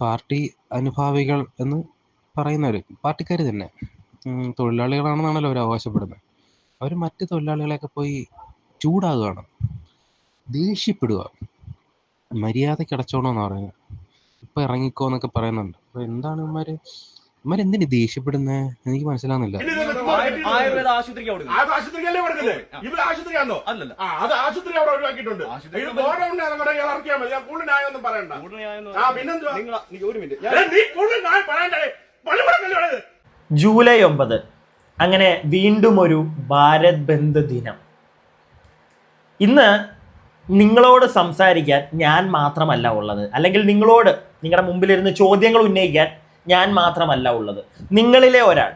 Party അനുഭാവികൾ എന്ന് പറയുന്നവർ പാർട്ടിക്കാർ തന്നെ. തൊഴിലാളികളാണെന്നാണല്ലോ അവർ അവകാശപ്പെടുന്നത് അവർ മറ്റ് തൊഴിലാളികളെയൊക്കെ പോയി ചൂടാകുകയാണ് ദേഷ്യപ്പെടുക. മര്യാദയ്ക്ക് അടച്ചോണമെന്ന് പറയുന്നത് ഇപ്പം ഇറങ്ങിക്കോ എന്നൊക്കെ പറയുന്നുണ്ട്. അപ്പോൾ എന്താണ് ഇവന്മാർ ഇവന്മാർ എന്തിനു ദേഷ്യപ്പെടുന്നത് എനിക്ക് മനസ്സിലാവുന്നില്ല. ആയുർവേദ ആശുപത്രിക്ക് കൊടുക്കുന്നത് അത് ആശുപത്രിക്കല്ലേ കൊടുക്കുന്നത് ഇവിടെ ആശുപത്രിയാണോ അല്ലല്ല ആ അത് ആശുപത്രി അവിടെ ഒഴിവാക്കിയിട്ടുണ്ട്. ആശുപത്രി ഇത് ഗോഡൌണിനെ നമ്മുടെ ഇറക്കിയാൽ മതി. ഞാൻ കൂടുതൽ ന്യായമൊന്നും പറയണ്ട. കൂടുതൽ ന്യായം ആ, പിന്നെന്തുവാ? നിങ്ങൾ നീ ഒരു മിനിറ്റ്. ഏ, നീ കൂടുതൽ ന്യായം പറയണ്ടേ. പള്ളിപ്പടക്കല്ലേ ഉള്ളത്? ജൂലൈ ഒമ്പത്. അങ്ങനെ വീണ്ടും ഒരു ഭാരത് ബന്ദ് ദിനം. ഇന്ന് നിങ്ങളോട് സംസാരിക്കാൻ ഞാൻ മാത്രമല്ല ഉള്ളത്. അല്ലെങ്കിൽ നിങ്ങളോട് നിങ്ങളുടെ മുമ്പിലിരുന്ന് ചോദ്യങ്ങൾ ഉന്നയിക്കാൻ ഞാൻ മാത്രമല്ല ഉള്ളത്. നിങ്ങളിലെ ഒരാൾ.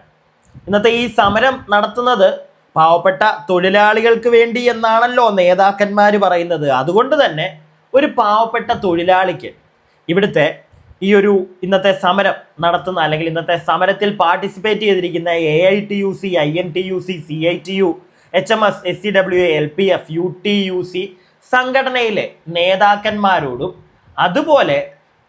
ഇന്നത്തെ ഈ സമരം നടത്തുന്നത് പാവപ്പെട്ട തൊഴിലാളികൾക്ക് വേണ്ടി എന്നാണല്ലോ നേതാക്കന്മാർ പറയുന്നത്. അതുകൊണ്ട് തന്നെ ഒരു പാവപ്പെട്ട തൊഴിലാളിക്ക് ഇവിടുത്തെ ഈ ഒരു ഇന്നത്തെ സമരം നടത്തുന്ന അല്ലെങ്കിൽ ഇന്നത്തെ സമരത്തിൽ പാർട്ടിസിപ്പേറ്റ് ചെയ്തിരിക്കുന്ന A I T U C I N T U C C I T U H M S S C W L P F U T U C സംഘടനയിലെ നേതാക്കന്മാരോടും അതുപോലെ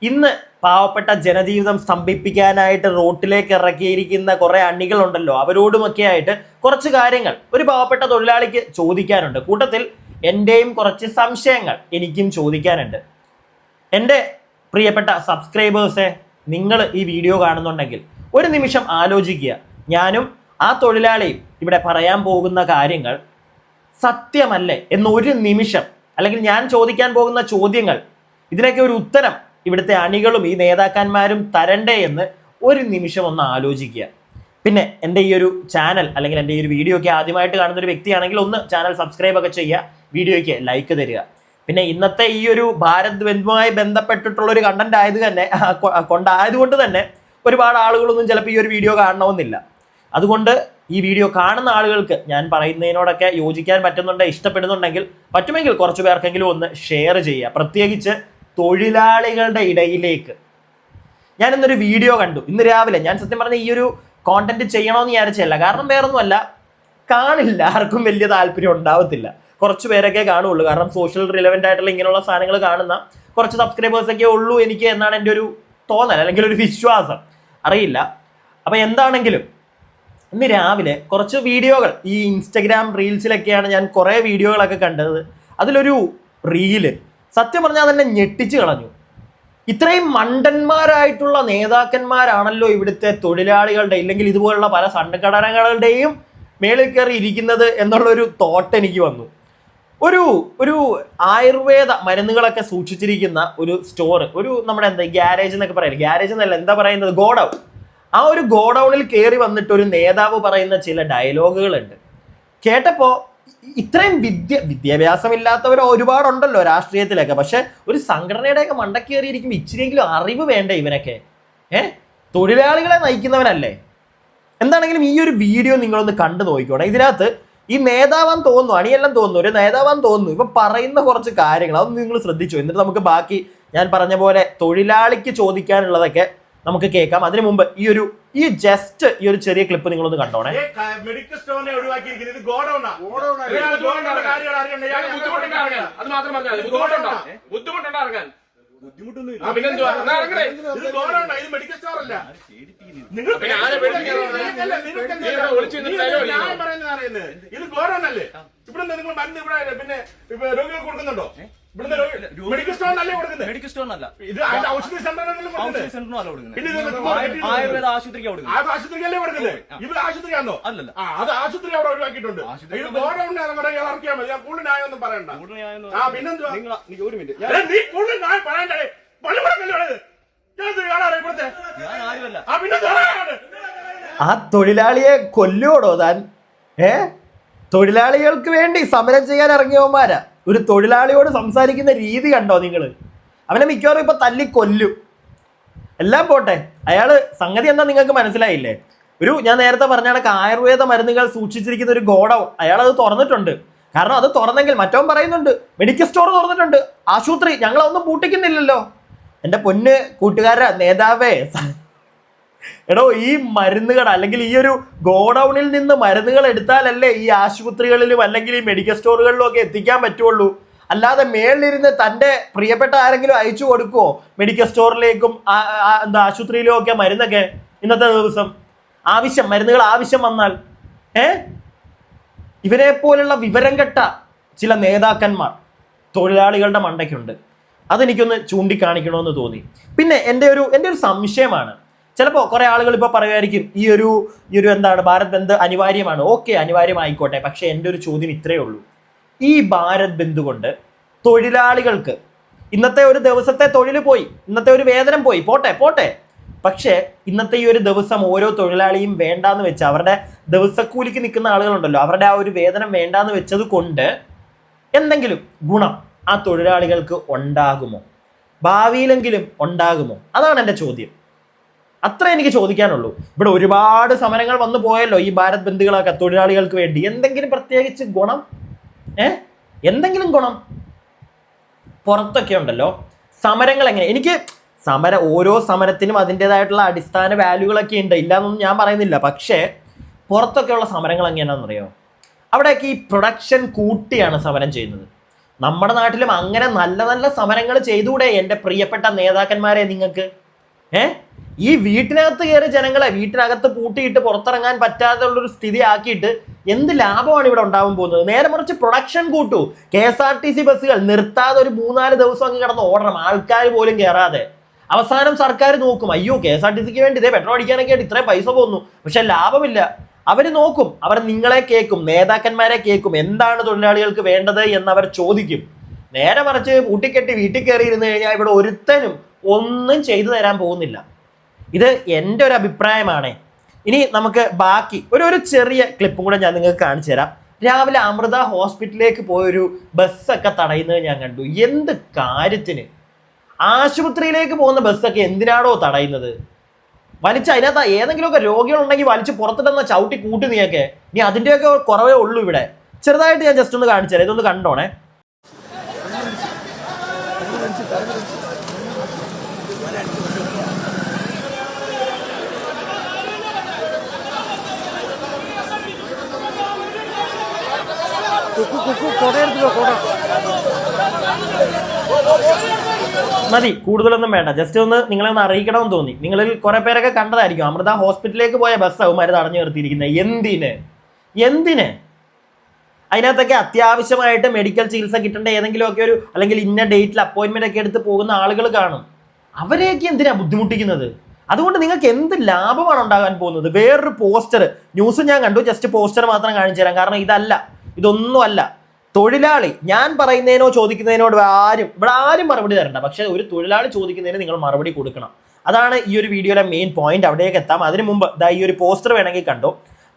ഇന്ന് പാവപ്പെട്ട ജനജീവിതം സ്തംഭിപ്പിക്കാനായിട്ട് റോട്ടിലേക്ക് ഇറക്കിയിരിക്കുന്ന കുറേ അണികളുണ്ടല്ലോ. അവരോടുമൊക്കെ ആയിട്ട് കുറച്ച് കാര്യങ്ങൾ ഒരു പാവപ്പെട്ട തൊഴിലാളിക്ക് ചോദിക്കാനുണ്ട്. കൂട്ടത്തിൽ എന്റെയും കുറച്ച് സംശയങ്ങൾ എനിക്കും ചോദിക്കാനുണ്ട്. എന്റെ പ്രിയപ്പെട്ട സബ്സ്ക്രൈബേഴ്സെ നിങ്ങൾ ഈ വീഡിയോ കാണുന്നുണ്ടെങ്കിൽ ഒരു നിമിഷം ആലോചിക്കുക. ഞാനും ആ തൊഴിലാളിയും ഇവിടെ പറയാൻ പോകുന്ന കാര്യങ്ങൾ സത്യമല്ലേ? എന്നൊരു നിമിഷം അല്ലെങ്കിൽ ഞാൻ ചോദിക്കാൻ പോകുന്ന ചോദ്യങ്ങൾ ഇതിനൊക്കെ ഒരു ഉത്തരം ഇവിടുത്തെ അണികളും ഈ നേതാക്കന്മാരും തരണ്ടേ എന്ന് ഒരു നിമിഷം ഒന്ന് ആലോചിക്കുക. പിന്നെ എന്റെ ഈ ഒരു ചാനൽ അല്ലെങ്കിൽ എന്റെ ഈ ഒരു വീഡിയോ ഒക്കെ ആദ്യമായിട്ട് കാണുന്ന ഒരു വ്യക്തിയാണെങ്കിൽ ഒന്ന് ചാനൽ സബ്സ്ക്രൈബ് ഒക്കെ ചെയ്യുക വീഡിയോയ്ക്ക് ലൈക്ക് തരിക. പിന്നെ ഇന്നത്തെ ഈ ഒരു ഭാരത് ബന്ധുമായി ബന്ധപ്പെട്ടിട്ടുള്ള ഒരു കണ്ടന്റ് ആയത് തന്നെ കൊണ്ടായതുകൊണ്ട് തന്നെ ഒരുപാട് ആളുകളൊന്നും ചിലപ്പോൾ ഈ ഒരു വീഡിയോ കാണണമെന്നില്ല. അതുകൊണ്ട് ഈ വീഡിയോ കാണുന്ന ആളുകൾക്ക് ഞാൻ പറയുന്നതിനോടൊക്കെ യോജിക്കാൻ പറ്റുന്നുണ്ടെങ്കിൽ ഇഷ്ടപ്പെടുന്നുണ്ടെങ്കിൽ പറ്റുമെങ്കിൽ കുറച്ച് പേർക്കെങ്കിലും ഒന്ന് ഷെയർ ചെയ്യുക. പ്രത്യേകിച്ച് തൊഴിലാളികളുടെ ഇടയിലേക്ക്. ഞാൻ ഇന്നൊരു വീഡിയോ കണ്ടു. ഇന്ന് രാവിലെ. ഞാൻ സത്യം പറഞ്ഞ ഈ ഒരു കോണ്ടന്റ് ചെയ്യണമെന്ന് വിചാരിച്ചല്ല കാരണം വേറൊന്നുമല്ല. കാണില്ല. ആർക്കും വലിയ താല്പര്യം ഉണ്ടാവത്തില്ല. കുറച്ച് പേരൊക്കെ കാണുള്ളൂ. കാരണം സോഷ്യൽ റിലവന്റ് ആയിട്ടുള്ള ഇങ്ങനെയുള്ള സാധനങ്ങൾ കാണുന്ന കുറച്ച് സബ്സ്ക്രൈബേഴ്സൊക്കെ ഉള്ളൂ എനിക്ക് എന്നാണ് എന്റെ ഒരു തോന്നൽ അല്ലെങ്കിൽ ഒരു വിശ്വാസം. അറിയില്ല. അപ്പം എന്താണെങ്കിലും ഇന്ന് രാവിലെ കുറച്ച് വീഡിയോകൾ ഈ ഇൻസ്റ്റഗ്രാം റീൽസിലൊക്കെയാണ് ഞാൻ കുറേ വീഡിയോകളൊക്കെ കണ്ടത്. അതിലൊരു റീൽ സത്യം പറഞ്ഞാൽ തന്നെ ഞെട്ടിച്ച് കളഞ്ഞു. ഇത്രയും മണ്ടന്മാരായിട്ടുള്ള നേതാക്കന്മാരാണല്ലോ ഇവിടുത്തെ തൊഴിലാളികളുടെ ഇല്ലെങ്കിൽ ഇതുപോലുള്ള പല സംഘടനകളുടെയും മേളിൽ കയറി ഇരിക്കുന്നത് എന്നുള്ളൊരു തോട്ട് എനിക്ക് വന്നു. ഒരു ഒരു ആയുർവേദ മരുന്നുകളൊക്കെ സൂക്ഷിച്ചിരിക്കുന്ന ഒരു സ്റ്റോർ ഒരു നമ്മുടെ എന്താ ഗ്യാരേജ് എന്നൊക്കെ പറയുന്നത് ഗ്യാരേജ് എന്നല്ല എന്താ പറയുന്നത്? ഗോഡൗൺ. ആ ഒരു ഗോഡൗണിൽ കയറി വന്നിട്ട് ഒരു നേതാവ് പറയുന്ന ചില ഡയലോഗുകളുണ്ട്. കേട്ടപ്പോൾ ഇത്രയും വിദ്യ വിദ്യാഭ്യാസമില്ലാത്തവർ ഒരുപാടുണ്ടല്ലോ രാഷ്ട്രീയത്തിലൊക്കെ. പക്ഷെ ഒരു സംഘടനയുടെയൊക്കെ മണ്ടക്കേറിയിരിക്കുമ്പോൾ ഇച്ചിരിയെങ്കിലും അറിവ് വേണ്ടേ ഇവനൊക്കെ? ഏ? തൊഴിലാളികളെ നയിക്കുന്നവനല്ലേ? എന്താണെങ്കിലും ഈ ഒരു വീഡിയോ നിങ്ങളൊന്ന് കണ്ടു നോക്കിക്കോണം. ഇതിനകത്ത് ഈ നേതാവാൻ തോന്നുന്നു അണിയെല്ലാം തോന്നുന്നു ഒരു നേതാവാൻ തോന്നുന്നു. ഇപ്പൊ പറയുന്ന കുറച്ച് കാര്യങ്ങൾ അതൊന്നും നിങ്ങൾ ശ്രദ്ധിച്ചു. എന്നിട്ട് നമുക്ക് ബാക്കി ഞാൻ പറഞ്ഞ പോലെ തൊഴിലാളിക്ക് ചോദിക്കാനുള്ളതൊക്കെ നമുക്ക് കേൾക്കാം. അതിനു മുമ്പ് ഈ ഒരു ഈ ജസ്റ്റ് ഈ ഒരു ചെറിയ ക്ലിപ്പ് നിങ്ങളൊന്ന് കണ്ടോണേ. മെഡിക്കൽ സ്റ്റോറിനെ ഒഴിവാക്കിയിരിക്കുന്നത് ബുദ്ധിമുട്ടുണ്ടാകാൻ ഇത് ഗോഡൌൺ അല്ലേ. ഇവിടെ നിങ്ങൾ മരുന്ന് ഇവിടെ പിന്നെ രോഗികൾ രോഗികൾക്ക് കൊടുക്കുന്നുണ്ടോ? മെഡിക്കൽ സ്റ്റോറിനല്ലേ കൊടുക്കുന്നത്. മെഡിക്കൽ സ്റ്റോറിനല്ല ഇത് ഔഷധ കൊടുക്കുന്നത്. സെന്ററിനും അല്ല ആയുർവേദ ആശുപത്രിക്ക് കൊടുക്കുന്നത്. അത് ആശുപത്രിക്കല്ലേ കൊടുക്കുന്നത്? ഇവിടെ ആശുപത്രിയാണോ അല്ലല്ല. ആ അത് ആശുപത്രി അവിടെ ഒഴിവാക്കിയിട്ടുണ്ട്. ഇത് നമ്മുടെ ഇറക്കിയാൽ മതി. കൂടുതൽ പറയണ്ട. ആ, നീ ഒരു മിനിറ്റ്. നീ കൂടുതൽ ന്യായം പറയണ്ടേ. ഇവിടുത്തെ ആ പിന്നെ ആ തൊഴിലാളിയെ കൊല്ലുവോടോ താൻ? ഏ? തൊഴിലാളികൾക്ക് വേണ്ടി സമരം ചെയ്യാൻ ഇറങ്ങിയവന്മാരാ? ഒരു തൊഴിലാളിയോട് സംസാരിക്കുന്ന രീതി കണ്ടോ നിങ്ങൾ അവനെ മിക്കവാറും ഇപ്പൊ തല്ലി കൊല്ലും. എല്ലാം പോട്ടെ അയാൾ സംഗതി എന്താ നിങ്ങൾക്ക് മനസ്സിലായില്ലേ? ഒരു ഞാൻ നേരത്തെ പറഞ്ഞ കണക്ക് ആയുർവേദ മരുന്നുകൾ സൂക്ഷിച്ചിരിക്കുന്ന ഒരു ഗോഡൗൺ. അയാൾ അത് തുറന്നിട്ടുണ്ട്. കാരണം അത് തുറന്നെങ്കിൽ മറ്റവൻ പറയുന്നുണ്ട് മെഡിക്കൽ സ്റ്റോർ തുറന്നിട്ടുണ്ട്. ആശുപത്രി ഞങ്ങളൊന്നും പൂട്ടിക്കുന്നില്ലല്ലോ. എന്റെ പൊന്ന് കൂട്ടുകാരാ നേതാവേ എടോ ഈ മരുന്നുകൾ അല്ലെങ്കിൽ ഈ ഒരു ഗോഡൌണിൽ നിന്ന് മരുന്നുകൾ എടുത്താലല്ലേ ഈ ആശുപത്രികളിലും അല്ലെങ്കിൽ ഈ മെഡിക്കൽ സ്റ്റോറുകളിലും ഒക്കെ എത്തിക്കാൻ പറ്റുള്ളൂ? അല്ലാതെ മേളിലിരുന്ന് തന്റെ പ്രിയപ്പെട്ട ആരെങ്കിലും അയച്ചു കൊടുക്കുവോ? മെഡിക്കൽ സ്റ്റോറിലേക്കും എന്താ ആശുപത്രിയിലും ഒക്കെ മരുന്നൊക്കെ ഇന്നത്തെ ദിവസം? ആവശ്യം മരുന്നുകൾ ആവശ്യം വന്നാൽ ഏ? ഇവരെ പോലുള്ള വിവരം കെട്ട ചില നേതാക്കന്മാർ തൊഴിലാളികളുടെ മണ്ടയ്ക്കുണ്ട്. അതെനിക്കൊന്ന് ചൂണ്ടിക്കാണിക്കണമെന്ന് തോന്നി. പിന്നെ എന്റെ ഒരു എന്റെ ഒരു സംശയമാണ്. ചിലപ്പോൾ കുറേ ആളുകൾ ഇപ്പോൾ പറയുമായിരിക്കും ഈ ഒരു ഈ ഒരു എന്താണ് ഭാരത് ബന്ദ് അനിവാര്യമാണ്. ഓക്കെ അനിവാര്യമായിക്കോട്ടെ പക്ഷേ എന്റെ ഒരു ചോദ്യം ഇത്രയേ ഉള്ളൂ. ഈ ഭാരത് ബന്ദ് കൊണ്ട് തൊഴിലാളികൾക്ക് ഇന്നത്തെ ഒരു ദിവസത്തെ തൊഴിൽ പോയി ഇന്നത്തെ ഒരു വേതനം പോയി പോട്ടെ പോട്ടെ. പക്ഷേ ഇന്നത്തെ ഈ ഒരു ദിവസം ഓരോ തൊഴിലാളിയും വേണ്ടാന്ന് വെച്ച് അവരുടെ ദിവസക്കൂലിക്ക് നിൽക്കുന്ന ആളുകളുണ്ടല്ലോ അവരുടെ ആ ഒരു വേതനം വേണ്ടാന്ന് വെച്ചത് കൊണ്ട് എന്തെങ്കിലും ഗുണം ആ തൊഴിലാളികൾക്ക് ഉണ്ടാകുമോ? ഭാവിയിലെങ്കിലും ഉണ്ടാകുമോ? അതാണ് എന്റെ ചോദ്യം. അത്ര എനിക്ക് ചോദിക്കാനുള്ളൂ. ഇവിടെ ഒരുപാട് സമരങ്ങൾ വന്നു പോയല്ലോ ഈ ഭാരത് ബന്ധുകളൊക്കെ തൊഴിലാളികൾക്ക് വേണ്ടി. എന്തെങ്കിലും പ്രത്യേകിച്ച് ഗുണം? ഏ? എന്തെങ്കിലും ഗുണം? പുറത്തൊക്കെ ഉണ്ടല്ലോ. സമരങ്ങൾ എങ്ങനെ? എനിക്ക് സമര ഓരോ സമരത്തിനും അതിന്റെതായിട്ടുള്ള അടിസ്ഥാന വാല്യൂകളൊക്കെ ഉണ്ട്. ഇല്ലാന്നൊന്നും ഞാൻ പറയുന്നില്ല. പക്ഷേ പുറത്തൊക്കെയുള്ള സമരങ്ങൾ എങ്ങനെയാണെന്നറിയോ? അവിടെയൊക്കെ ഈ പ്രൊഡക്ഷൻ കൂട്ടിയാണ് സമരം ചെയ്യുന്നത്. നമ്മുടെ നാട്ടിലും അങ്ങനെ നല്ല നല്ല സമരങ്ങൾ ചെയ്തുകൂടെ എന്റെ പ്രിയപ്പെട്ട നേതാക്കന്മാരെ നിങ്ങൾക്ക്? ഏ? ഈ വീട്ടിനകത്ത് കയറി ജനങ്ങളെ വീട്ടിനകത്ത് പൂട്ടിയിട്ട് പുറത്തിറങ്ങാൻ പറ്റാതുള്ളൊരു സ്ഥിതി ആക്കിയിട്ട് എന്ത് ലാഭമാണ് ഇവിടെ ഉണ്ടാവാൻ പോകുന്നത്? നേരെ മറിച്ച് പ്രൊഡക്ഷൻ കൂട്ടു. K S R T C ബസ്സുകൾ നിർത്താതെ ഒരു മൂന്നാൽ ദിവസം അങ്ങ് കിടന്ന് ഓടണം. ആൾക്കാർ പോലും കയറാതെ അവസാനം സർക്കാർ നോക്കും അയ്യോ കെ എസ് ആർ ടി സിക്ക് വേണ്ടി ഇതേ പെട്രോൾ അടിക്കാനൊക്കെ ആയിട്ട് ഇത്രയും പൈസ പോകുന്നു പക്ഷെ ലാഭമില്ല. അവർ നോക്കും അവർ നിങ്ങളെ കേൾക്കും നേതാക്കന്മാരെ കേൾക്കും എന്താണ് തൊഴിലാളികൾക്ക് വേണ്ടത് അവർ ചോദിക്കും. നേരെ മറിച്ച് കൂട്ടിക്കെട്ടി വീട്ടിൽ കയറി കഴിഞ്ഞാൽ ഇവിടെ ഒരുത്തനും ഒന്നും ചെയ്തു തരാൻ പോകുന്നില്ല. ഇത് എന്റെ ഒരു അഭിപ്രായമാണ്. ഇനി നമുക്ക് ബാക്കി ഒരു ഒരു ചെറിയ ക്ലിപ്പും കൂടെ ഞാൻ നിങ്ങൾക്ക് കാണിച്ചു തരാം. രാവിലെ അമൃത ഹോസ്പിറ്റലിലേക്ക് പോയൊരു ബസ്സൊക്കെ തടയുന്നത് ഞാൻ കണ്ടു. എന്ത് കാര്യത്തിന്? ആശുപത്രിയിലേക്ക് പോകുന്ന ബസ്സൊക്കെ എന്തിനാണോ തടയുന്നത്? വലിച്ച് അതിനകത്ത് ഏതെങ്കിലുമൊക്കെ രോഗികളുണ്ടെങ്കിൽ വലിച്ച് പുറത്തിട്ടെന്ന ചവിട്ടി കൂട്ടി നീയൊക്കെ. ഇനി അതിന്റെയൊക്കെ കുറവേ ഉള്ളൂ ഇവിടെ. ചെറുതായിട്ട് ഞാൻ ജസ്റ്റ് ഒന്ന് കാണിച്ചു തരാം. ഇതൊന്ന് കണ്ടോണേ. മതി കൂടുതലൊന്നും വേണ്ട. ജസ്റ്റ് ഒന്ന് നിങ്ങളെ ഒന്ന് അറിയിക്കണമെന്ന് തോന്നി. നിങ്ങളിൽ കുറെ പേരൊക്കെ കണ്ടതായിരിക്കും. അമൃത ഹോസ്പിറ്റലിലേക്ക് പോയ ബസ് അവന്മാർ തടഞ്ഞു നിർത്തിയിരിക്കുന്നത് എന്തിന്? എന്തിന്? അതിനകത്തൊക്കെ അത്യാവശ്യമായിട്ട് മെഡിക്കൽ ചികിത്സ കിട്ടേണ്ട ഏതെങ്കിലുമൊക്കെ ഒരു അല്ലെങ്കിൽ ഇന്ന ഡേറ്റിൽ അപ്പോയിന്റ്മെന്റ് ഒക്കെ എടുത്ത് പോകുന്ന ആളുകൾ കാണും. അവരെയൊക്കെ എന്തിനാ ബുദ്ധിമുട്ടിക്കുന്നത്? അതുകൊണ്ട് നിങ്ങൾക്ക് എന്ത് ലാഭമാണ് ഉണ്ടാകാൻ പോകുന്നത്? വേറൊരു പോസ്റ്റർ ന്യൂസ് ഞാൻ കണ്ടു. ജസ്റ്റ് പോസ്റ്റർ മാത്രം കാണിച്ചു തരാം. കാരണം ഇതല്ല. ഇതൊന്നുമല്ല. തൊഴിലാളി ഞാൻ പറയുന്നതിനോ ചോദിക്കുന്നതിനോട് ആരും ഇവിടെ ആരും മറുപടി തരണ്ട. പക്ഷെ ഒരു തൊഴിലാളി ചോദിക്കുന്നതിന് നിങ്ങൾ മറുപടി കൊടുക്കണം. അതാണ് ഈ ഒരു വീഡിയോയിലെ മെയിൻ പോയിന്റ് അവിടേക്ക് എത്താം. അതിനു മുമ്പ് ഈ ഒരു പോസ്റ്റർ വേണമെങ്കിൽ കണ്ടോ.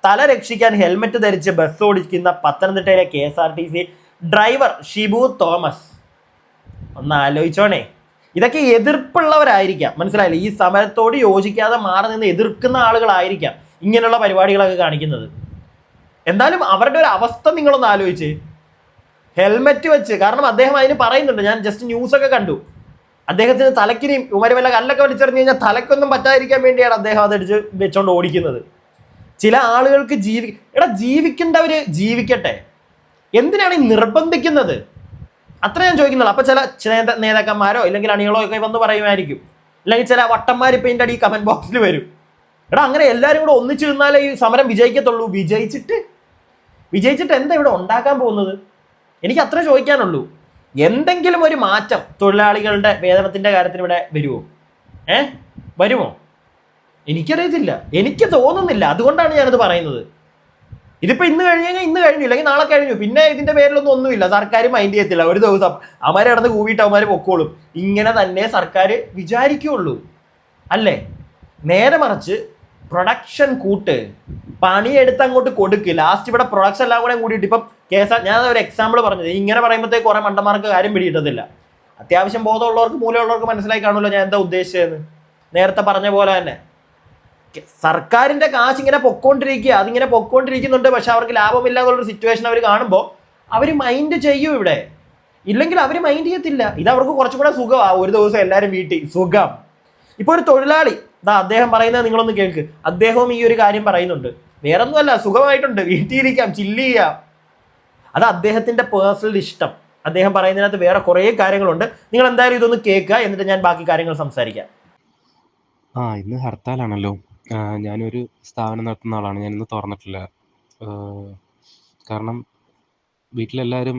തല രക്ഷിക്കാൻ ഹെൽമെറ്റ് ധരിച്ച് ബസ് ഓടിക്കുന്ന പത്തനംതിട്ടയിലെ K S R T C driver Shibu Thomas. ഒന്ന് ആലോചിച്ചോണേ. ഇതൊക്കെ എതിർപ്പുള്ളവരായിരിക്കാം. മനസ്സിലായില്ലേ? ഈ സമരത്തോട് യോജിക്കാതെ മാറി നിന്ന് എതിർക്കുന്ന ആളുകളായിരിക്കാം ഇങ്ങനെയുള്ള പരിപാടികളൊക്കെ കാണിക്കുന്നത്. എന്തായാലും അവരുടെ ഒരു അവസ്ഥ നിങ്ങളൊന്ന് ആലോചിച്ച്. ഹെൽമെറ്റ് വെച്ച് കാരണം അദ്ദേഹം അതിന് പറയുന്നുണ്ട് ഞാൻ ജസ്റ്റ് ന്യൂസ് ഒക്കെ കണ്ടു. അദ്ദേഹത്തിന് തലക്കിനെയും ഉമരി വല്ല കല്ലൊക്കെ വലിച്ചെറിഞ്ഞു കഴിഞ്ഞാൽ തലക്കൊന്നും പറ്റാതിരിക്കാൻ വേണ്ടിയാണ് അദ്ദേഹം അതടിച്ച് വെച്ചോണ്ട് ഓടിക്കുന്നത്. ചില ആളുകൾക്ക് ജീവി എടാ ജീവിക്കേണ്ടവർ ജീവിക്കട്ടെ. എന്തിനാണ് ഈ നിർബന്ധിക്കുന്നത്? അത്ര ഞാൻ ചോദിക്കുന്നുള്ളൂ. അപ്പൊ ചില നേത- നേതാക്കന്മാരോ ഇല്ലെങ്കിൽ അണികളോ ഒക്കെ വന്ന് പറയുമായിരിക്കും. അല്ലെങ്കിൽ ചില വട്ടന്മാർ ഇപ്പൊ ഇതിന്റെ അടി കമന്റ് ബോക്സിൽ വരും. എടാ അങ്ങനെ എല്ലാവരും കൂടെ ഒന്നിച്ചു നിന്നാലേ ഈ സമരം വിജയിക്കത്തുള്ളൂ. വിജയിച്ചിട്ട് വിജയിച്ചിട്ട് എന്താ ഇവിടെ ഉണ്ടാക്കാൻ പോകുന്നത്? എനിക്ക് അത്ര ചോദിക്കാനുള്ളൂ. എന്തെങ്കിലും ഒരു മാറ്റം തൊഴിലാളികളുടെ വേതനത്തിന്റെ കാര്യത്തിൽ ഇവിടെ വരുമോ ഏ? വരുമോ? എനിക്കറിയത്തില്ല. എനിക്ക് തോന്നുന്നില്ല. അതുകൊണ്ടാണ് ഞാനത് പറയുന്നത്. ഇതിപ്പോ ഇന്ന് കഴിഞ്ഞ് കഴിഞ്ഞാൽ ഇന്ന് കഴിഞ്ഞു. ഇല്ലെങ്കിൽ നാളെ കഴിഞ്ഞു. പിന്നെ ഇതിന്റെ പേരിലൊന്നും ഒന്നുമില്ല. സർക്കാർ മൈൻഡ് ചെയ്യത്തില്ല. ഒരു ദിവസം അവരെ നടന്ന് കൂവിയിട്ട് അവന്മാര് പൊക്കോളും. ഇങ്ങനെ തന്നെ സർക്കാർ വിചാരിക്കുള്ളൂ. അല്ലേ? നേരെ മറിച്ച് പ്രൊഡക്ഷൻ കൂട്ട് പണിയെടുത്ത് അങ്ങോട്ട് കൊടുക്ക് ലാസ്റ്റ് ഇവിടെ പ്രൊഡക്ട്സ് എല്ലാം കൂടെ കൂടിയിട്ട് ഇപ്പം കേസ് ഞാൻ ഒരു എക്സാമ്പിൾ പറഞ്ഞത്. ഇങ്ങനെ പറയുമ്പോഴത്തേക്ക് കുറെ മണ്ടന്മാർക്ക് കാര്യം പിടിയിട്ടതില്ല അത്യാവശ്യം ബോധമുള്ളവർക്ക് മൂലമുള്ളവർക്ക് മനസ്സിലായി കാണുമല്ലോ ഞാൻ എന്താ ഉദ്ദേശിച്ചതെന്ന്. നേരത്തെ പറഞ്ഞ പോലെ തന്നെ. സർക്കാരിന്റെ കാശ് ഇങ്ങനെ പൊക്കോണ്ടിരിക്കുക അതിങ്ങനെ പൊക്കോണ്ടിരിക്കുന്നുണ്ട് പക്ഷെ അവർക്ക് ലാഭമില്ല എന്നുള്ളൊരു സിറ്റുവേഷൻ അവർ കാണുമ്പോൾ അവർ മൈൻഡ് ചെയ്യും ഇവിടെ. ഇല്ലെങ്കിൽ അവർ മൈൻഡ് ചെയ്യത്തില്ല. ഇത് അവർക്ക് കുറച്ചും കൂടെ സുഖമാണ് ഒരു ദിവസം എല്ലാവരും വീട്ടിൽ സുഖം. ഇപ്പോൾ ഒരു തൊഴിലാളി അദ്ദേഹം പറയുന്നത് നിങ്ങളൊന്ന് കേൾക്ക്. അദ്ദേഹവും ഈ ഒരു കാര്യം പറയുന്നുണ്ട്. വേറൊന്നുമല്ല സുഖമായിട്ടുണ്ട്. വീട്ടിയിരിക്കാം ചില്ല് ചെയ്യാം. അത് അദ്ദേഹത്തിന്റെ പേഴ്സണൽ ഇഷ്ടം. അദ്ദേഹം പറയുന്നതിനകത്ത് വേറെ കുറേ കാര്യങ്ങളുണ്ട്. നിങ്ങൾ എന്തായാലും ഇതൊന്ന് കേൾക്കുക എന്നിട്ട് ഞാൻ ബാക്കി കാര്യങ്ങൾ സംസാരിക്കാം. ആ ഇന്ന് ഹർത്താലാണല്ലോ. ഞാനൊരു സ്ഥാപനം നടത്തുന്ന ആളാണ്. ഞാൻ ഇന്ന് തുറന്നിട്ടില്ല കാരണം വീട്ടിലെല്ലാവരും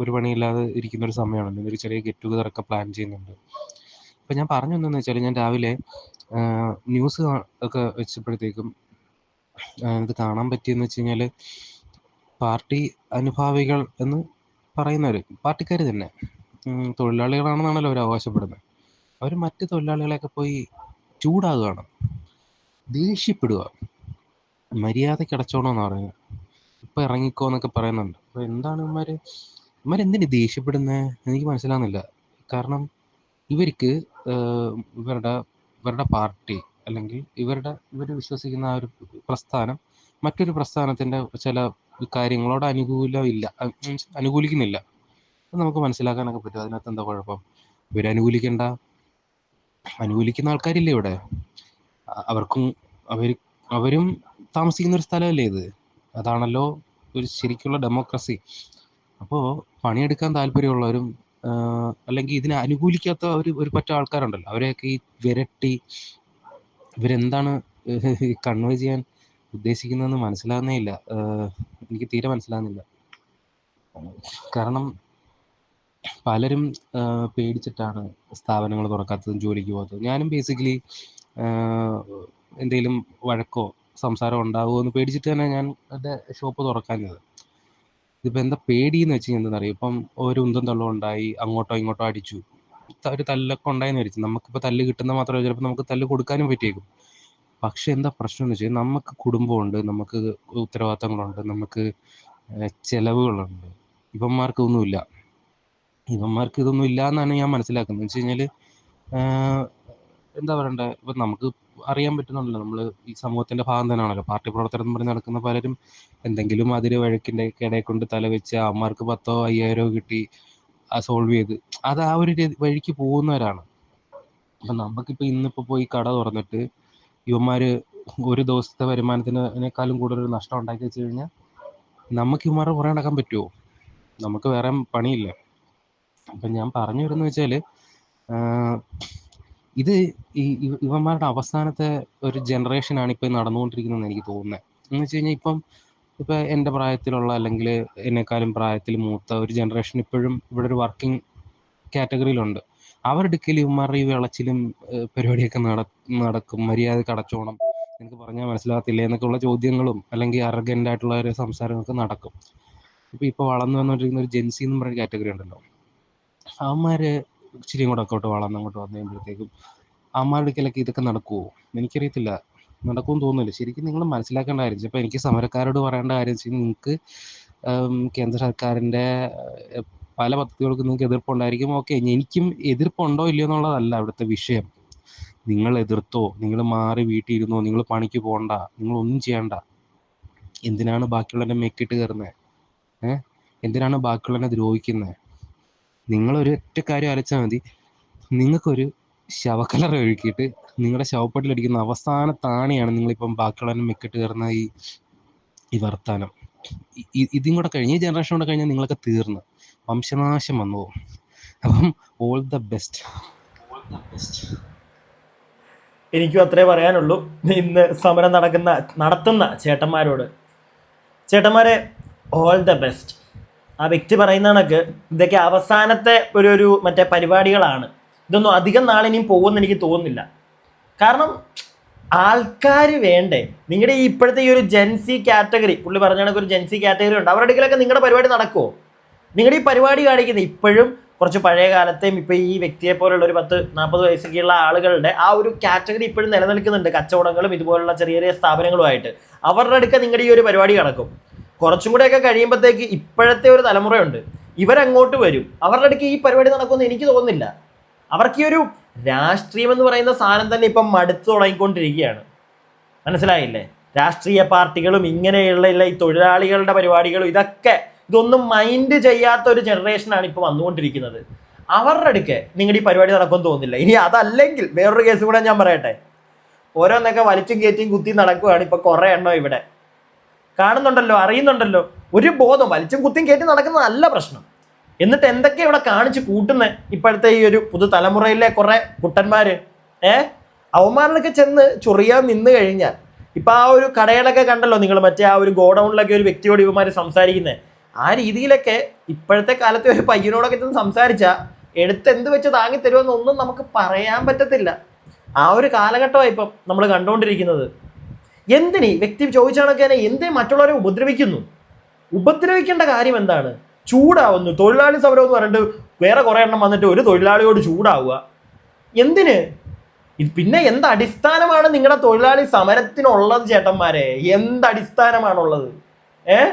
ഒരു പണിയില്ലാതെ ഇരിക്കുന്ന ഒരു സമയമാണ് ഇന്നൊരു ചെറിയ ഗെറ്റ് ടുഗദർ ഒക്കെ പ്ലാൻ ചെയ്യുന്നുണ്ട്. അപ്പം ഞാൻ പറഞ്ഞു എന്താണെന്ന് വെച്ചാൽ ഞാൻ രാവിലെ ന്യൂസ് ഒക്കെ വെച്ചപ്പോഴത്തേക്കും ഇത് കാണാൻ പറ്റിയെന്ന് വെച്ച് കഴിഞ്ഞാൽ പാർട്ടി അനുഭാവികൾ എന്ന് പറയുന്നവർ പാർട്ടിക്കാർ തന്നെ. തൊഴിലാളികളാണെന്നാണല്ലോ അവർ അവകാശപ്പെടുന്നത് അവർ മറ്റ് തൊഴിലാളികളെയൊക്കെ പോയി ചൂടാകുകയാണ് ദേഷ്യപ്പെടുക. മര്യാദയ്ക്ക് അടച്ചോണമെന്ന് പറയുന്നത് ഇപ്പം ഇറങ്ങിക്കോ എന്നൊക്കെ പറയുന്നുണ്ട്. അപ്പോൾ എന്താണ് ഇവന്മാർ എന്തിനു ദേഷ്യപ്പെടുന്നത് എനിക്ക് മനസ്സിലാകുന്നില്ല കാരണം ഇവർക്ക് ഇവരുടെ ഇവരുടെ പാർട്ടി അല്ലെങ്കിൽ ഇവരുടെ ഇവർ വിശ്വസിക്കുന്ന ആ ഒരു പ്രസ്ഥാനം മറ്റൊരു പ്രസ്ഥാനത്തിന്റെ ചില കാര്യങ്ങളോട് അനുകൂലമില്ല. മീൻസ് അനുകൂലിക്കുന്നില്ല. അത് നമുക്ക് മനസ്സിലാക്കാനൊക്കെ പറ്റും. അതിനകത്ത് എന്താ കുഴപ്പം? ഇവർ അനുകൂലിക്കേണ്ട. അനുകൂലിക്കുന്ന ആൾക്കാരില്ലേ ഇവിടെ? അവർക്കും അവർ അവരും താമസിക്കുന്ന ഒരു സ്ഥലമല്ലേ ഇത്? അതാണല്ലോ ഒരു ശരിക്കുള്ള ഡെമോക്രസി. അപ്പോൾ പണിയെടുക്കാൻ താല്പര്യമുള്ളവരും അല്ലെങ്കിൽ ഇതിനെ അനുകൂലിക്കാത്ത ഒരു ഒരു പറ്റം ആൾക്കാരുണ്ടല്ലോ. അവരെയൊക്കെ ഈ വിരട്ടി ഇവരെന്താണ് കൺവേ ചെയ്യാൻ ഉദ്ദേശിക്കുന്നതെന്ന് മനസ്സിലാകുന്നേ ഇല്ല. എനിക്ക് തീരെ മനസ്സിലാകുന്നില്ല കാരണം പലരും പേടിച്ചിട്ടാണ് സ്ഥാപനങ്ങൾ തുറക്കാത്തതും ജോലിക്ക് പോകാത്തതും. ഞാനും ബേസിക്കലി എന്തെങ്കിലും വഴക്കോ സംസാരം ഉണ്ടാകുമോ എന്ന് പേടിച്ചിട്ട് തന്നെ ഞാൻ എന്റെ ഷോപ്പ് തുറക്കാഞ്ഞത്. ഇതിപ്പോൾ എന്താ പേടിയെന്ന് വെച്ച് കഴിഞ്ഞാൽ എന്താണെന്നറിയാം ഇപ്പം ഒരു ഉന്തം തള്ളം അങ്ങോട്ടോ ഇങ്ങോട്ടോ അടിച്ചു. ഒരു തല്ലൊക്കെ ഉണ്ടായെന്ന് നമുക്ക് നമുക്കിപ്പോൾ തല്ല് കിട്ടുന്ന മാത്രമല്ല ചിലപ്പോൾ നമുക്ക് തല്ല് കൊടുക്കാനും പറ്റിയേക്കും. പക്ഷെ എന്താ പ്രശ്നം എന്ന് വെച്ചാൽ നമുക്ക് കുടുംബമുണ്ട് നമുക്ക് ഉത്തരവാദിത്തങ്ങളുണ്ട് നമുക്ക് ചെലവുകളുണ്ട്. ഇവന്മാർക്ക് ഒന്നുമില്ല ഇവന്മാർക്ക് ഇതൊന്നും ഇല്ല എന്നാണ് ഞാൻ മനസ്സിലാക്കുന്നത്. വെച്ച് കഴിഞ്ഞാൽ എന്താ പറയണ്ടേ? ഇപ്പം നമുക്ക് അറിയാൻ പറ്റുന്നുണ്ടല്ലോ നമ്മൾ ഈ സമൂഹത്തിന്റെ ഭാഗം തന്നെയാണല്ലോ. പാർട്ടി പ്രവർത്തനം പറഞ്ഞ് നടക്കുന്ന പലരും എന്തെങ്കിലും അതിര് വഴക്കിന്റെ ഇടയിൽ കൊണ്ട് തല വെച്ച് അമ്മമാർക്ക് പത്തോ അയ്യായിരമോ കിട്ടി. സോൾവ് ചെയ്ത്. അത് ആ ഒരു വഴിക്ക് പോകുന്നവരാണ്. അപ്പം നമുക്കിപ്പോൾ ഇന്നിപ്പോൾ പോയി കട തുറന്നിട്ട് ഇവന്മാർ ഒരു ദിവസത്തെ വരുമാനത്തിനേക്കാളും കൂടുതൽ ഒരു നഷ്ടം ഉണ്ടാക്കി വെച്ച് കഴിഞ്ഞാൽ നമുക്ക് ഇവന്മാരെ പുറകെ നടക്കാൻ പറ്റുമോ നമുക്ക് വേറെ പണിയില്ല. അപ്പം ഞാൻ പറഞ്ഞു വരുന്നത് വെച്ചാൽ ഇത് ഈ ഇവ- ഇവന്മാരുടെ അവസാനത്തെ ഒരു ജനറേഷനാണ് ഇപ്പം നടന്നുകൊണ്ടിരിക്കുന്നതെന്ന് എനിക്ക് തോന്നുന്നത് എന്ന് വെച്ച് കഴിഞ്ഞാൽ ഇപ്പം ഇപ്പം എന്റെ പ്രായത്തിലുള്ള അല്ലെങ്കിൽ എന്നെക്കാളും പ്രായത്തിൽ മൂത്ത ഒരു ജനറേഷൻ ഇപ്പോഴും ഇവിടെ ഒരു വർക്കിംഗ് കാറ്റഗറിയിലുണ്ട് അവരുടെ അടുക്കൽ ഇവന്മാരുടെ വിളച്ചിലും പരിപാടിയൊക്കെ നട നടക്കും. മര്യാദ അടച്ചോണം എനിക്ക് പറഞ്ഞാൽ മനസ്സിലാകത്തില്ല? എന്നൊക്കെയുള്ള ചോദ്യങ്ങളും അല്ലെങ്കിൽ അർഗന്റ് ആയിട്ടുള്ള ഒരു സംസാരങ്ങളൊക്കെ നടക്കും. ഇപ്പൊ ഇപ്പോൾ വളർന്നു വന്നുകൊണ്ടിരിക്കുന്ന ഒരു ജെൻസി എന്ന് പറയുന്ന കാറ്റഗറി ഉണ്ടല്ലോ. അവന്മാർ ഇച്ചിരി കൂടെ അങ്ങോട്ട് വളർന്ന് അങ്ങോട്ട് വന്നു കഴിയുമ്പോഴത്തേക്കും അമ്മമാരുടെ അടുക്കലൊക്കെ ഇതൊക്കെ നടക്കുമോ എനിക്കറിയത്തില്ല. നടക്കുമെന്ന് തോന്നുന്നില്ല. ശരിക്കും നിങ്ങൾ മനസ്സിലാക്കേണ്ട കാര്യം ചിലപ്പോൾ എനിക്ക് സമരക്കാരോട് പറയേണ്ട കാര്യം വെച്ചാൽ നിങ്ങൾക്ക് കേന്ദ്ര സർക്കാരിന്റെ പല പദ്ധതികൾക്കും നിങ്ങൾക്ക് എതിർപ്പുണ്ടായിരിക്കും. ഓക്കെ എനിക്കും എതിർപ്പുണ്ടോ ഇല്ലയോ എന്നുള്ളതല്ല അവിടുത്തെ വിഷയം. നിങ്ങൾ എതിർത്തോ നിങ്ങൾ മാറി വീട്ടിൽ ഇരുന്നോ നിങ്ങൾ പണിക്ക് പോകണ്ട നിങ്ങൾ ഒന്നും ചെയ്യണ്ട. എന്തിനാണ് ബാക്കിയുള്ളവരെ മെക്കിട്ട് കയറുന്നത് എന്തിനാണ് ബാക്കിയുള്ളവരെ ദ്രോഹിക്കുന്നത് നിങ്ങളൊരു ഒറ്റ കാര്യം അലച്ചാൽ മതി. നിങ്ങൾക്കൊരു ശവക്കലറ ഒഴുക്കിയിട്ട് നിങ്ങളുടെ ശവപ്പെട്ടിലടിക്കുന്ന അവസാന താണിയാണ് നിങ്ങളിപ്പം ബാക്കിയുള്ളവരെ മെക്കിട്ട് കയറുന്ന ഈ ഈ വർത്താനം. ഇ- ഇ- ഇതും കൂടെ കഴിഞ്ഞ് ഈ ജനറേഷൻ കൂടെ കഴിഞ്ഞാൽ നിങ്ങളൊക്കെ തീർന്ന്. വംശനാശം വന്നു പോകും. അപ്പം ഓൾ ദ ബെസ്റ്റ് എനിക്കും അത്രേ പറയാനുള്ളൂ. ഇന്ന് സമരം നടക്കുന്ന നടത്തുന്ന ചേട്ടന്മാരോട്. ചേട്ടന്മാരെ ഓൾ ദ ബെസ്റ്റ് ആ വ്യക്തി പറയുന്ന കണക്ക് ഇതൊക്കെ അവസാനത്തെ ഒരു ഒരു മറ്റേ പരിപാടികളാണ്. ഇതൊന്നും അധികം നാളിനിയും പോകുമെന്ന് എനിക്ക് തോന്നുന്നില്ല. കാരണം ആൾക്കാർ വേണ്ടേ? നിങ്ങളുടെ ഈ ഇപ്പോഴത്തെ ഈ ഒരു ജെൻസി കാറ്റഗറി പുള്ളി പറഞ്ഞ കണക്ക് ഒരു ജെൻസി കാറ്റഗറി ഉണ്ട്. അവരുടെ ഇടയ്ക്കിലൊക്കെ നിങ്ങളുടെ പരിപാടി നടക്കുമോ നിങ്ങളുടെ ഈ പരിപാടി കാണിക്കുന്ന ഇപ്പോഴും കുറച്ച് പഴയ കാലത്തെയും ഇപ്പോൾ ഈ വ്യക്തിയെ പോലുള്ള ഒരു പത്ത് നാൽപ്പത് വയസ്സൊക്കെയുള്ള ആളുകളുടെ ആ ഒരു കാറ്റഗറി ഇപ്പോഴും നിലനിൽക്കുന്നുണ്ട്. കച്ചവടങ്ങളും ഇതുപോലുള്ള ചെറിയ ചെറിയ സ്ഥാപനങ്ങളുമായിട്ട്. അവരുടെ അടുക്ക നിങ്ങളുടെ ഈ ഒരു പരിപാടി നടക്കും കുറച്ചും കൂടെയൊക്കെ കഴിയുമ്പോഴത്തേക്ക് ഇപ്പോഴത്തെ ഒരു തലമുറയുണ്ട്. ഇവരങ്ങോട്ട് വരും. അവരുടെ അടുക്ക് ഈ പരിപാടി നടക്കുമെന്ന് എനിക്ക് തോന്നുന്നില്ല. അവർക്ക് ഈ ഒരു രാഷ്ട്രീയം എന്ന് പറയുന്ന സാധനം തന്നെ ഇപ്പം മടുത്തു തുടങ്ങിക്കൊണ്ടിരിക്കുകയാണ്. മനസ്സിലായില്ലേ? രാഷ്ട്രീയ പാർട്ടികളും ഇങ്ങനെയുള്ള ഈ തൊഴിലാളികളുടെ പരിപാടികളും ഇതൊക്കെ ഇതൊന്നും മൈൻഡ് ചെയ്യാത്ത ഒരു ജനറേഷനാണ് ഇപ്പോൾ വന്നുകൊണ്ടിരിക്കുന്നത്. അവരുടെ അടുക്ക് നിങ്ങളുടെ ഈ പരിപാടി നടക്കുമെന്ന് തോന്നുന്നില്ല. ഇനി അതല്ലെങ്കിൽ വേറൊരു കേസ് കൂടെ ഞാൻ പറയട്ടെ. ഓരോന്നൊക്കെ വലിച്ചും കയറ്റിയും കുത്തി നടക്കുകയാണ് ഇപ്പൊ കുറെ എണ്ണം ഇവിടെ. കാണുന്നുണ്ടല്ലോ അറിയുന്നുണ്ടല്ലോ. ഒരു ബോധം വലിച്ചും കുത്തിയും കയറ്റി നടക്കുന്നത് നല്ല പ്രശ്നം. എന്നിട്ട് എന്തൊക്കെ ഇവിടെ കാണിച്ച് കൂട്ടുന്നത് ഇപ്പോഴത്തെ ഈ ഒരു പുതുതലമുറയിലെ കുറെ കുട്ടന്മാര് ഏ? അവന്മാരിലൊക്കെ ചെന്ന് ചൊറിയാൻ നിന്ന് കഴിഞ്ഞാൽ ഇപ്പൊ ആ ഒരു കടയിലൊക്കെ കണ്ടല്ലോ നിങ്ങൾ മറ്റേ ആ ഒരു ഗോഡൗണിലൊക്കെ ഒരു വ്യക്തിയോട് ഇവന്മാര് സംസാരിക്കുന്നത് ആ രീതിയിലൊക്കെ ഇപ്പോഴത്തെ കാലത്തെ ഒരു പയ്യനോടൊക്കെ ചെന്ന് സംസാരിച്ചാൽ എടുത്ത് എന്ത് വെച്ച് താങ്ങി തരുമെന്നൊന്നും നമുക്ക് പറയാൻ പറ്റത്തില്ല. ആ ഒരു കാലഘട്ടമാണ് ഇപ്പം നമ്മൾ കണ്ടുകൊണ്ടിരിക്കുന്നത് എന്തിനീ വ്യക്തി ചോദിച്ചാണൊക്കെ എന്തേ മറ്റുള്ളവരെ ഉപദ്രവിക്കുന്നു? ഉപദ്രവിക്കേണ്ട കാര്യം എന്താണ്? ചൂടാവുന്നു. തൊഴിലാളി സമരം എന്ന് പറഞ്ഞിട്ട് വേറെ കുറേ എണ്ണം വന്നിട്ട് ഒരു തൊഴിലാളിയോട് ചൂടാവുക. എന്തിന്? പിന്നെ എന്ത് അടിസ്ഥാനമാണ് നിങ്ങളുടെ തൊഴിലാളി സമരത്തിനുള്ളത് ചേട്ടന്മാരെ? എന്ത് അടിസ്ഥാനമാണുള്ളത്? ഏ?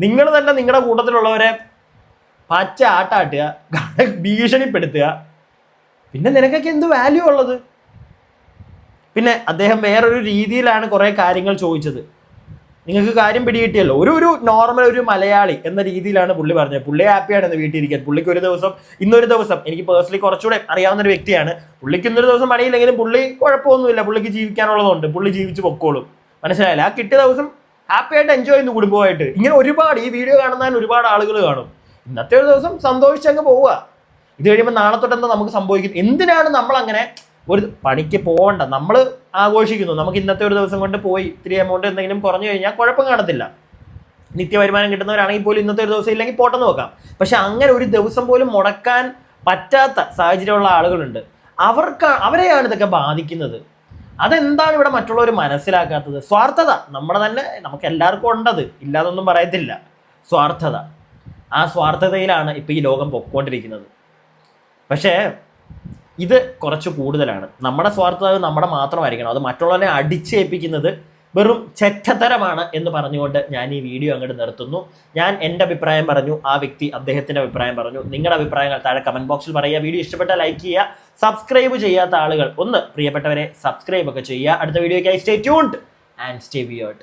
നിങ്ങൾ തന്നെ നിങ്ങളുടെ കൂട്ടത്തിലുള്ളവരെ പച്ച ആട്ടാട്ടുക ഭീഷണിപ്പെടുത്തുക. പിന്നെ നിനക്കൊക്കെ എന്ത് വാല്യൂ ഉള്ളത്? പിന്നെ അദ്ദേഹം വേറൊരു രീതിയിലാണ് കുറേ കാര്യങ്ങൾ ചോദിച്ചത്. നിങ്ങൾക്ക് കാര്യം പിടികിട്ടിയല്ലോ. ഒരു ഒരു നോർമൽ ഒരു മലയാളി എന്ന രീതിയിലാണ് പുള്ളി പറഞ്ഞത്. പുള്ളി ഹാപ്പിയാണ് ഇന്ന് വീട്ടിലിരിക്കാൻ പുള്ളിക്ക് ഒരു ദിവസം ഇന്നൊരു ദിവസം എനിക്ക് പേഴ്സണലി കുറച്ചുകൂടെ അറിയാവുന്ന ഒരു വ്യക്തിയാണ്. പുള്ളിക്ക് ഇന്നൊരു ദിവസം പണിയില്ലെങ്കിലും പുള്ളി കുഴപ്പമൊന്നുമില്ല. പുള്ളിക്ക് ജീവിക്കാനുള്ളതുണ്ട്. പുള്ളി ജീവിച്ച് പൊക്കോളും. മനസ്സിലായില്ല? ആ കിട്ടിയ ദിവസം ഹാപ്പി ആയിട്ട് എൻജോയ് ചെയ്യുന്നു കുടുംബമായിട്ട് ഇങ്ങനെ ഒരുപാട് ഈ വീഡിയോ കാണുന്നതിന് ഒരുപാട് ആളുകൾ കാണും. ഇന്നത്തെ ഒരു ദിവസം സന്തോഷിച്ചങ്ങ് പോവുക. ഇത് കഴിയുമ്പോൾ നാളെ തൊട്ട് എന്താ നമുക്ക് സംഭവിക്കുന്നത്? എന്തിനാണ് നമ്മൾ അങ്ങനെ ഒരു പണിക്ക് പോകണ്ട നമ്മൾ ആഘോഷിക്കുന്നു. നമുക്ക് ഇന്നത്തെ ഒരു ദിവസം കൊണ്ട് പോയി ഇത്തിരി എമൗണ്ട് എന്തെങ്കിലും കുറഞ്ഞു കഴിഞ്ഞാൽ കുഴപ്പം കാണത്തില്ല. നിത്യവരുമാനം കിട്ടുന്നവരാണെങ്കിൽ പോലും ഇന്നത്തെ ഒരു ദിവസം ഇല്ലെങ്കിൽ പോട്ടെന്ന് നോക്കാം. പക്ഷെ അങ്ങനെ ഒരു ദിവസം പോലും മുടക്കാൻ പറ്റാത്ത സാഹചര്യമുള്ള ആളുകളുണ്ട്. അവർക്ക് അവരെയാണ് ഇതൊക്കെ ബാധിക്കുന്നത്. അതെന്താണ് ഇവിടെ മറ്റുള്ളവർ മനസ്സിലാക്കാത്തത്? സ്വാർത്ഥത. നമ്മുടെ തന്നെ നമുക്ക് എല്ലാവർക്കും ഉണ്ടത്. ഇല്ലാതൊന്നും പറയത്തില്ല. സ്വാർത്ഥത. ആ സ്വാർത്ഥതയിലാണ് ഇപ്പം ഈ ലോകം പൊക്കോണ്ടിരിക്കുന്നത്. പക്ഷേ ഇത് കുറച്ച് കൂടുതലാണ്. നമ്മുടെ സ്വാർത്ഥത നമ്മുടെ മാത്രമായിരിക്കണം. അത് മറ്റുള്ളവരെ അടിച്ചേൽപ്പിക്കുന്നത് വെറും ചെറ്റത്തരമാണ് എന്ന് പറഞ്ഞുകൊണ്ട് ഞാൻ ഈ വീഡിയോ അങ്ങോട്ട് നിർത്തുന്നു. ഞാൻ എന്റെ അഭിപ്രായം പറഞ്ഞു ആ വ്യക്തി അദ്ദേഹത്തിന്റെ അഭിപ്രായം പറഞ്ഞു. നിങ്ങളുടെ അഭിപ്രായങ്ങൾ താഴെ കമന്റ് ബോക്സിൽ പറയുക. വീഡിയോ ഇഷ്ടപ്പെട്ട ലൈക്ക് ചെയ്യുക സബ്സ്ക്രൈബ് ചെയ്യാത്ത ആളുകൾ ഒന്ന് പ്രിയപ്പെട്ടവരെ സബ്സ്ക്രൈബ് ഒക്കെ ചെയ്യുക. അടുത്ത വീഡിയോയ്ക്കായി stay tuned and stay weird